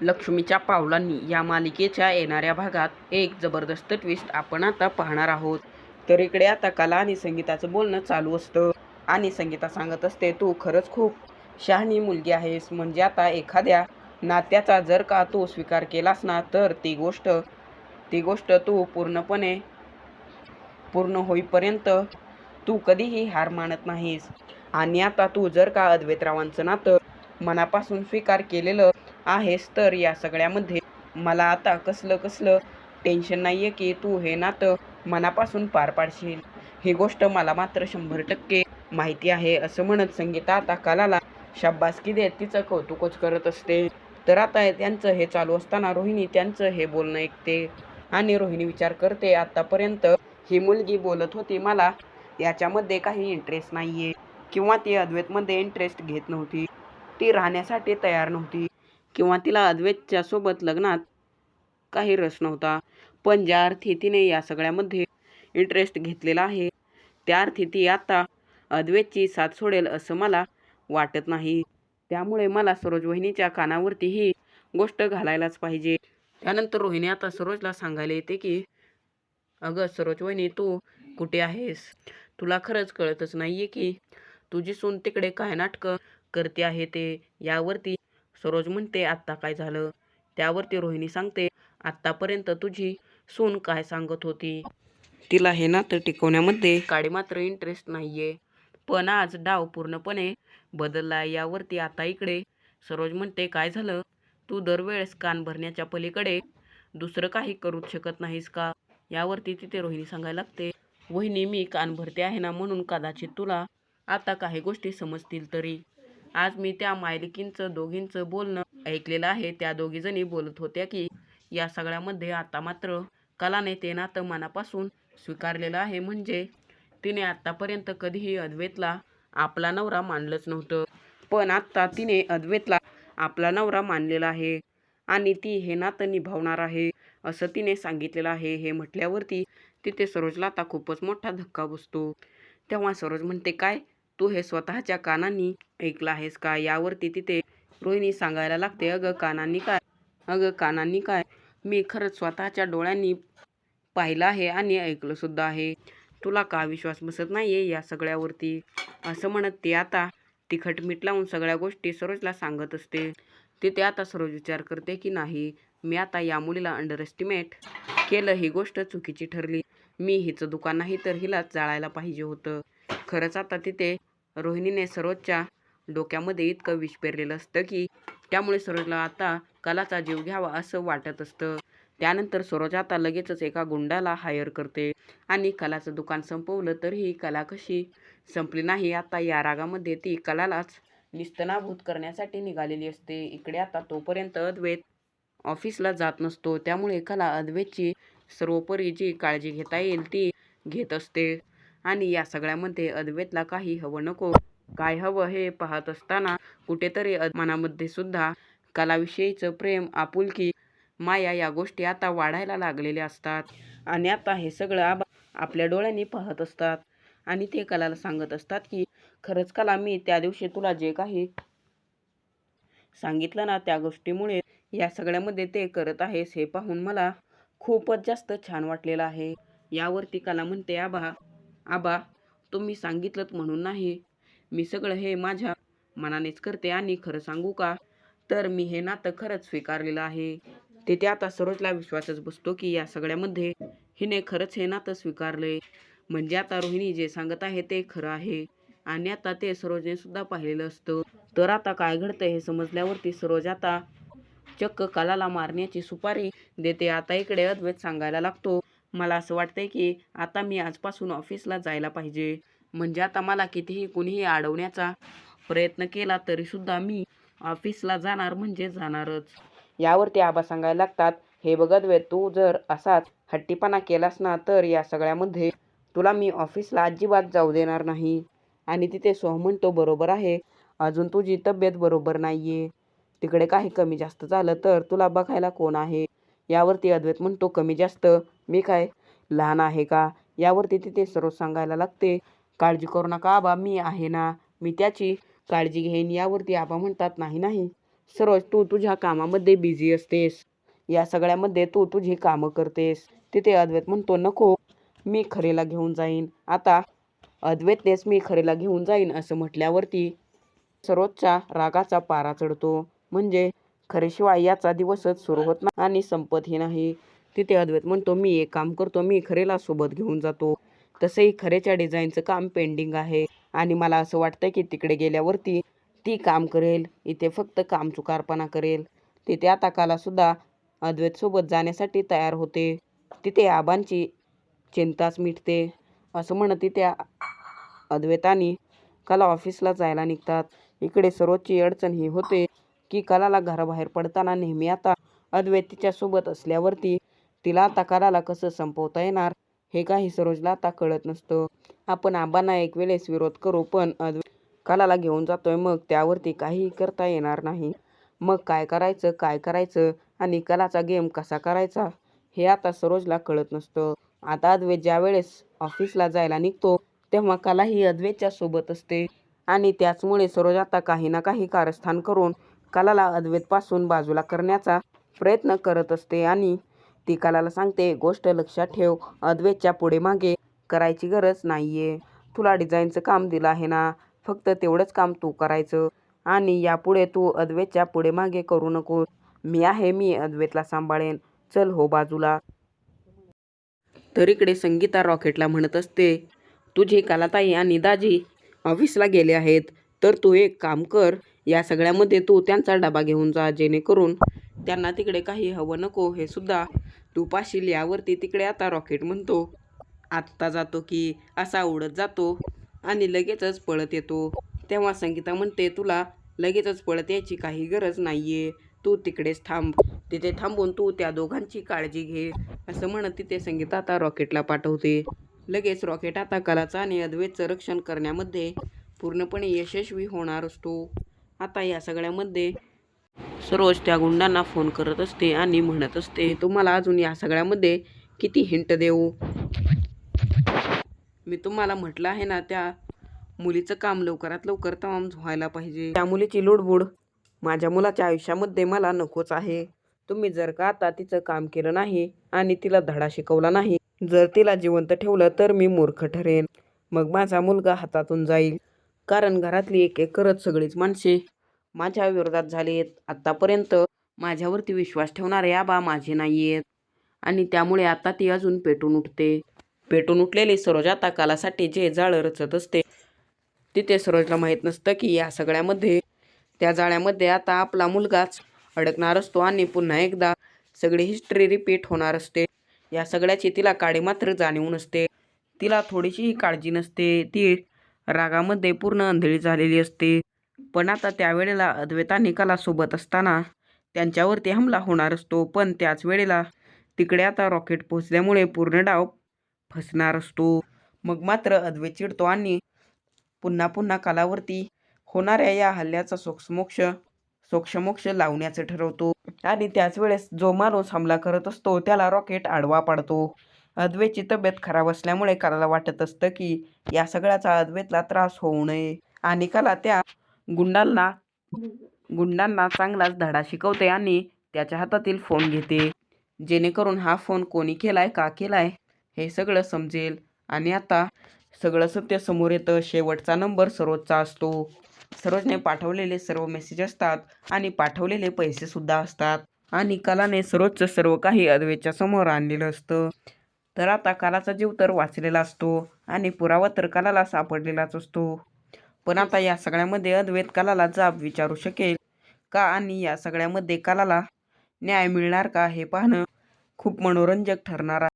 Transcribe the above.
लक्ष्मीच्या पावलांनी या मालिकेच्या येणाऱ्या भागात एक जबरदस्त ट्विस्ट आपण आता पाहणार आहोत. तर इकडे आता कला आणि संगीताचं बोलणं चालू असतं. आणि संगीता सांगत असते तू खरंच खूप शहाणी मुलगी आहेस. म्हणजे आता एखाद्या नात्याचा जर का तू स्वीकार केलास ना तर ती गोष्ट ती गोष्ट तू पूर्णपणे पूर्ण होईपर्यंत तू कधीही हार मानत नाहीस. आणि आता तू जर का अद्वैतरावांचं नातं मनापासून स्वीकार केलेलं आहेस तर या सगळ्यामध्ये. मला आता कसलं कसलं टेन्शन नाही आहे की तू हे नातं मनापासून पार पाडशील. ही गोष्ट मला मात्र शंभर टक्के माहिती आहे असं म्हणत संगीता आता कलाला शाब्बासकी देत तिचं कौतुकच करत असते. तर आता त्यांचं हे चालू असताना रोहिणी त्यांचं हे बोलणं ऐकते आणि रोहिणी विचार करते आतापर्यंत ही मुलगी बोलत होती मला याच्यामध्ये काही इंटरेस्ट नाही आहे किंवा ती अद्वैतमध्ये इंटरेस्ट घेत नव्हती. ती राहण्यासाठी तयार नव्हती. किंवा तिला अद्वैतच्या सोबत लग्नात काही रस नव्हता. पण ज्या अर्थी तिने या सगळ्यामध्ये इंटरेस्ट घेतलेला आहे त्या अर्थी ती आता अद्वैतची साथ सोडेल असं मला वाटत नाही. त्यामुळे मला सरोज वहिनीच्या कानावरती ही गोष्ट घालायलाच पाहिजे. त्यानंतर रोहिणी आता सरोजला सांगायला येते की अगं सरोज वहिनी तू कुठे आहेस? तुला खरंच कळतच नाही आहे की तुझी सून तिकडे काय नाटकं करते आहे ते? यावरती सरोज म्हणते आत्ता काय झालं? त्यावरती रोहिणी सांगते आत्तापर्यंत तुझी सून काय सांगत होती? तिला हे नातं टिकवण्यामध्ये काळी मात्र इंटरेस्ट नाहीये. पण आज डाव पूर्णपणे बदलला यावरती आता इकडे सरोज म्हणते काय झालं? तू दरवेळेस कान भरण्याच्या पलीकडे दुसरं काही करूच शकत नाहीस का? यावरती तिथे रोहिणी सांगायला लागते वहिनी मी कान भरते आहे ना म्हणून कदाचित तुला आता काही गोष्टी समजतील तरी. आज मी त्या मायलिकींचं दोघींचं बोलणं ऐकलेलं आहे. त्या दोघीजणी बोलत होत्या की या सगळ्यामध्ये आता मात्र कलाने ते नातं मनापासून स्वीकारलेलं आहे. म्हणजे तिने आत्तापर्यंत कधीही अद्वैतला आपला नवरा मानलंच नव्हतं. पण आत्ता तिने अद्वैतला आपला नवरा मानलेला आहे आणि ती हे नातं निभावणार आहे असं तिने सांगितलेलं आहे. हे म्हटल्यावरती तिथे सरोजला आता खूपच मोठा धक्का बसतो. तेव्हा सरोज म्हणते काय? तू हे स्वतःच्या कानांनी ऐकलं आहेस का? यावरती तिथे रोहिणी सांगायला लागते अगं कानांनी काय? अगं कानांनी काय? मी खरंच स्वतःच्या डोळ्यांनी पाहिलं आहे आणि ऐकलं सुद्धा आहे. तुला का विश्वास बसत नाही आहे या सगळ्यावरती? असं म्हणत ती आता तिखट मीठ लावून सगळ्या गोष्टी सरोजला सांगत असते. तिथे आता सरोज विचार करते की नाही मी आता या मुलीला अंडर एस्टिमेट केलं ही गोष्ट चुकीची ठरली. मी हिचं दुकान नाही तर हिला जाळायला पाहिजे होतं. खरंच आता तिथे रोहिणीने सरोजच्या डोक्यामध्ये इतकं विष पेरलेलं असतं की त्यामुळे सरोजला आता कलाचा जीव घ्यावा असं वाटत असतं. त्यानंतर सरोज आता लगेचच एका गुंडाला हायर करते आणि कलाचं दुकान संपवलं तरीही कला कशी संपली नाही आता या रागामध्ये ती कलालाच निस्तनाभूत करण्यासाठी निघालेली असते. इकडे आता तोपर्यंत अद्वैत ऑफिसला जात नसतो. त्यामुळे कला अद्वैतची सर्वोपरी जी काळजी घेता येईल ती घेत असते. आणि या सगळ्यामध्ये अद्वैतला काही हवं नको. काय हवं हे पाहत असताना कुठेतरी मनामध्ये सुद्धा कलाविषयीचं प्रेम आपुलकी माया या गोष्टी आता वाढायला लागलेल्या असतात. आणि आता हे सगळं आबा आपल्या डोळ्यांनी पाहत असतात. आणि ते कलाला सांगत असतात की खरंच कला मी त्या दिवशी तुला जे काही सांगितलं ना त्या गोष्टीमुळे या सगळ्यामध्ये ते करत आहेस हे पाहून मला खूपच जास्त छान वाटलेलं आहे. यावरती कला म्हणते आबा आबा तुम्ही सांगितलं म्हणून नाही. मी सगळं हे माझ्या मनानेच करते आणि खरं सांगू का? तर मी हे नातं खरंच स्वीकारलेलं आहे. तिथे आता सरोजला विश्वासच बसतो की या सगळ्यामध्ये हिने खरंच हे नातं स्वीकारले म्हणजे आता रोहिणी जे सांगत आहे ते खरं आहे. आणि आता ते सरोजने सुद्धा पाहिलेलं असतं. तर आता काय घडतं हे समजल्यावरती सरोज आता चक्क कलाला मारण्याची सुपारी देते. आता इकडे अद्वैत सांगायला लागतो. मला असं वाटतंय की आता मी आजपासून ऑफिसला जायला पाहिजे. म्हणजे आता मला कितीही कुणीही अडवण्याचा प्रयत्न केला तरीसुद्धा मी ऑफिसला जाणार म्हणजे जाणारच. यावरती आबा सांगायला लागतात हे बघत वे तू जर असाच हट्टीपणा केलास ना तर या सगळ्यामध्ये तुला मी ऑफिसला अजिबात जाऊ देणार नाही. आणि तिथे सोह म्हणतो बरोबर आहे. अजून तुझी तब्येत बरोबर नाही आहे तिकडे काही कमी जास्त झालं तर तुला बघायला कोण आहे? यावरती अद्वैत म्हणतो कमी जास्त मी काय लहान आहे का? यावरती तिथे सर्व सांगायला लागते काळजी करू नका आबा मी आहे ना मी त्याची काळजी घेईन यावरती आबा म्हणतात नाही नाही सरोज तू तुझ्या कामामध्ये बिझी असतेस या सगळ्यामध्ये तू तुझी कामं करतेस. तिथे अद्वैत म्हणतो नको मी खरेला घेऊन जाईन आता अद्वैतनेच मी खरेला घेऊन जाईन असं म्हटल्यावरती सरोजच्या रागाचा पारा चढतो. म्हणजे खरेशिवाय याचा दिवसच सुरू होत नाही आणि संपतही नाही. तिथे अद्वैत म्हणतो मी एक काम करतो मी खरेला सोबत घेऊन जातो. तसंही खरेच्या डिझाईनचं काम पेंडिंग आहे आणि मला असं वाटतं की तिकडे गेल्यावरती ती काम करेल इथे फक्त काम चुकारपणा करेल. तिथे आता कालासुद्धा अद्वैतसोबत जाण्यासाठी तयार होते. तिथे आबांची चिंताच मिटते. असं म्हणत तिथे अद्वैतानी कला ऑफिसला जायला निघतात. इकडे सर्वोच्च अडचण ही होते की कलाला घराबाहेर पडताना नेहमी आता अद्वैतीच्या सोबत असल्यावरती तिला आता कलाला कसं संपवता येणार हे काही सरोजला आता कळत नसतं. आपण आबांना एक वेळेस विरोध करू पण अद्वैत कलाला घेऊन जातोय मग त्यावरती काहीही करता येणार नाही. मग काय करायचं काय करायचं आणि कलाचा गेम कसा करायचा हे आता सरोजला कळत नसतं. आता अद्वैत ज्या वेळेस ऑफिसला जायला निघतो तेव्हा कला ही अद्वैतच्या सोबत असते. आणि त्याचमुळे सरोज आता काही ना काही कारस्थान करून कलाला अद्वैतपासून बाजूला करण्याचा प्रयत्न करत असते आणि ती कलाला सांगते गोष्ट लक्षात ठेव अद्वैतच्या पुढे मागे करायची गरज नाहीये. तुला डिझाईनचं काम दिलं आहे ना? फक्त तेवढंच काम तू करायचं आणि यापुढे तू अद्वैतच्या पुढे मागे करू नको. मी आहे मी अद्वैतला सांभाळेन. चल हो बाजूला. तर इकडे संगीता रॉकेटला म्हणत असते तुझी कालाताई आणि दाजी ऑफिसला गेले आहेत. तर तू एक काम कर या सगळ्यामध्ये तू त्यांचा डबा घेऊन जा जेणेकरून त्यांना तिकडे काही हवं नको हे सुद्धा तू पाशील यावरती तिकडे आता रॉकेट म्हणतो. आत्ता जातो की असा उडत जातो आणि लगेचच पळत येतो. तेव्हा संगीता म्हणते तुला लगेचच पळत यायची काही गरज नाहीये. तू तिकडेच थांब. तिथे थांबून तू त्या दोघांची काळजी घे. असं म्हणत तिथे संगीता आता रॉकेटला पाठवते. लगेच रॉकेट आता कलाचं आणि अद्वैतचं रक्षण करण्यामध्ये पूर्णपणे यशस्वी होणार असतो. आता या सगळ्यामध्ये सरोज त्या गुंडांना फोन करत असते आणि म्हणत असते तुम्हाला अजून या सगळ्यामध्ये किती हिंट देऊ? मी तुम्हाला म्हटलं आहे ना त्या मुलीचं काम लवकरात लवकर तमाम व्हायला पाहिजे. त्या मुलीची लुडबुड माझ्या मुलाच्या आयुष्यामध्ये मला नकोच आहे. तुम्ही जर का आता तिचं काम केलं नाही आणि तिला धडा शिकवला नाही जर तिला जिवंत ठेवलं तर मी मूर्ख ठरेन. मग माझा मुलगा हातातून जाईल. कारण घरातली एक एक करत सगळीच माणसे माझ्या विरोधात झाली आहेत आत्तापर्यंत माझ्यावरती विश्वास ठेवणारे आबा माझे नाही आहेत आणि त्यामुळे आता ती अजून पेटून उठते. पेटून उठलेली सरोज आता कालासाठी जे जाळं रचत असते तिथे सरोजला माहीत नसतं की या सगळ्यामध्ये त्या जाळ्यामध्ये आता आपला मुलगाच अडकणार असतो आणि पुन्हा एकदा सगळी हिस्ट्री रिपीट होणार असते. या सगळ्याची तिला काळी मात्र जाणीव नसते. तिला थोडीशीही काळजी नसते. ती रागामध्ये पूर्ण अंधळी झालेली असते. पण आता त्यावेळेला अद्वैता निकाला सोबत असताना त्यांच्यावरती हमला होणार असतो. पण त्याच वेळेला तिकडे आता रॉकेट पोचल्यामुळे पूर्ण डाव फसणार असतो. मग मात्र अद्वैत चिडतो आणि पुन्हा पुन्हा कालावरती होणाऱ्या या हल्ल्याचा सोक्षमोक्ष सोक्षमोक्ष लावण्याचं ठरवतो. आणि त्याच वेळेस जो माणूस हमला करत असतो त्याला रॉकेट आडवा पाडतो. अद्वैतची तब्येत खराब असल्यामुळे कलाला वाटत असतं की या सगळ्याचा अद्वैतला त्रास होऊ नये. आणि कला त्या गुंडांना गुंडांना चांगलाच धडा शिकवते आणि त्याच्या हातातील फोन घेते. जेणेकरून हा फोन कोणी केलाय का केलाय हे सगळं समजेल. आणि आता सगळं सत्य समोर येतं. शेवटचा नंबर सरोजचा असतो. सरोजने पाठवलेले सर्व मेसेज असतात आणि पाठवलेले पैसे सुद्धा असतात. आणि कलाने सरोजचं सर्व काही अद्वैतच्या समोर आणलेलं असतं. तर आता कालाचा जीव तर वाचलेला असतो आणि पुरावा तर कलाला सापडलेलाच असतो. पण आता या सगळ्यामध्ये अद्वैत कलाला जाब विचारू शकेल का आणि या सगळ्यामध्ये कलाला न्याय मिळणार का हे पाहणं खूप मनोरंजक ठरणार आहे.